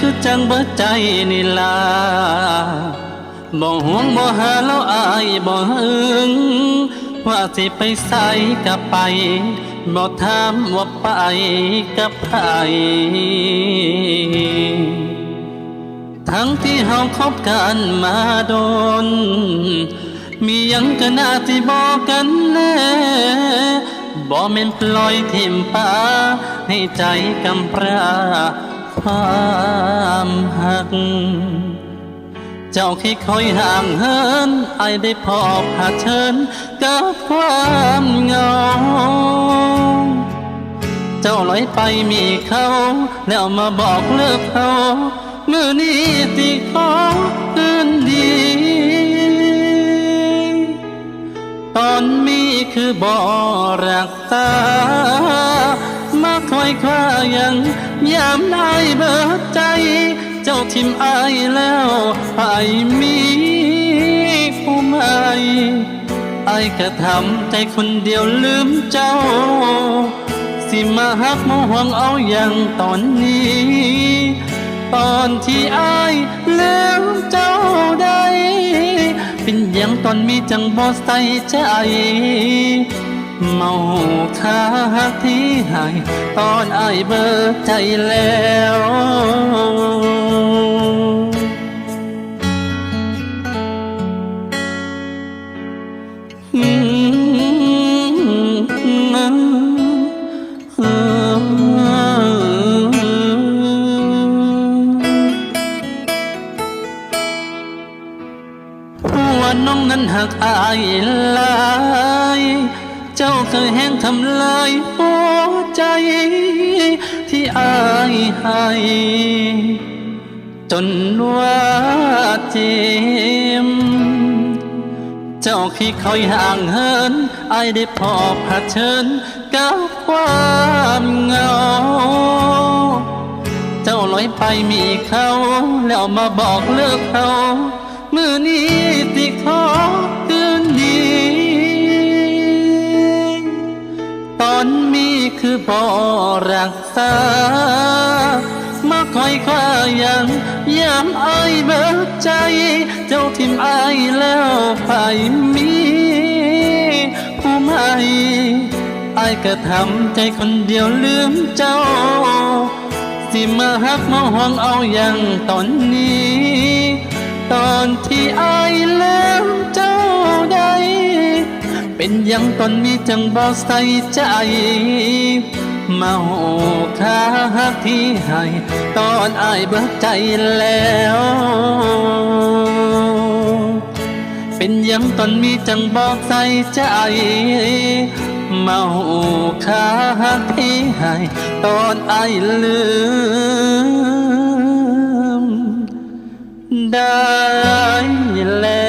คือจังเบิดใจนี่ลาบ่ห่วงบ่หาแล้วอายบ่หึงว่าสิไปใส่ก็ไป บ่ถามว่าไปกับไผทั้งที่เฮาคบกันมาโดน มียังก็น่าที่บอกกันแน่บ่แม่นปล่อยทิมป่าให้ใจกำพร้าความหัก เจ้าคิดคอยห่างเหินไอได้พบหาเชิญกับความเงา อยไปมีเขาแล้วมาบอกเลิกเขามือนี้ที่ขอคืนดี ตอนมีคือบ่รักษามาคอยคว้ายังยามได้เบิดใจ เจ้าทิมอายแล้วไปมีผู้ใหม่อายกระทำใจคนเดียวลืมเจ้า สิมาหักมาห่วงเอาอย่างตอนนี้ ตอนที่อายลืมเจ้าได้เป็นอย่างตอนมีจังบ่ใส่ใจ เมาคาที่หาย ตอนอายเบิกใจแล้วว่า หักอายลาย เจ้าเคยแห้งทำลายหัวใจ ที่อายให้ จนว่าเจ็บเจ้าขี้คอยห่างเหินอายได้พบเชิญกับความเหงา เจ้าลอยไปมีเขา แล้วมาบอกเลิกเขา มื่อนี้ที่ขอคืนดีตอนมีคือบ่รักษา มาคอยคว้ายังยามอายเบิกใจ เจ้าทิมอายแล้วไปมีผู้ใหม่อายก็ทำใจคนเดียวลืมเจ้า สิมาหักมาห่วงเอาอย่างตอนนี้ ตอนที่อายแล้วเจ้าได้เป็นยังตอนมีจังบอใส่ใจ มาโหคาหักที่ให้ ตอนอายเบิกใจแล้ว เป็นยังตอนมีจังบอกใส่ใจมาโหคาหักที่ให้ ตอนอายลืม ได้แล้ว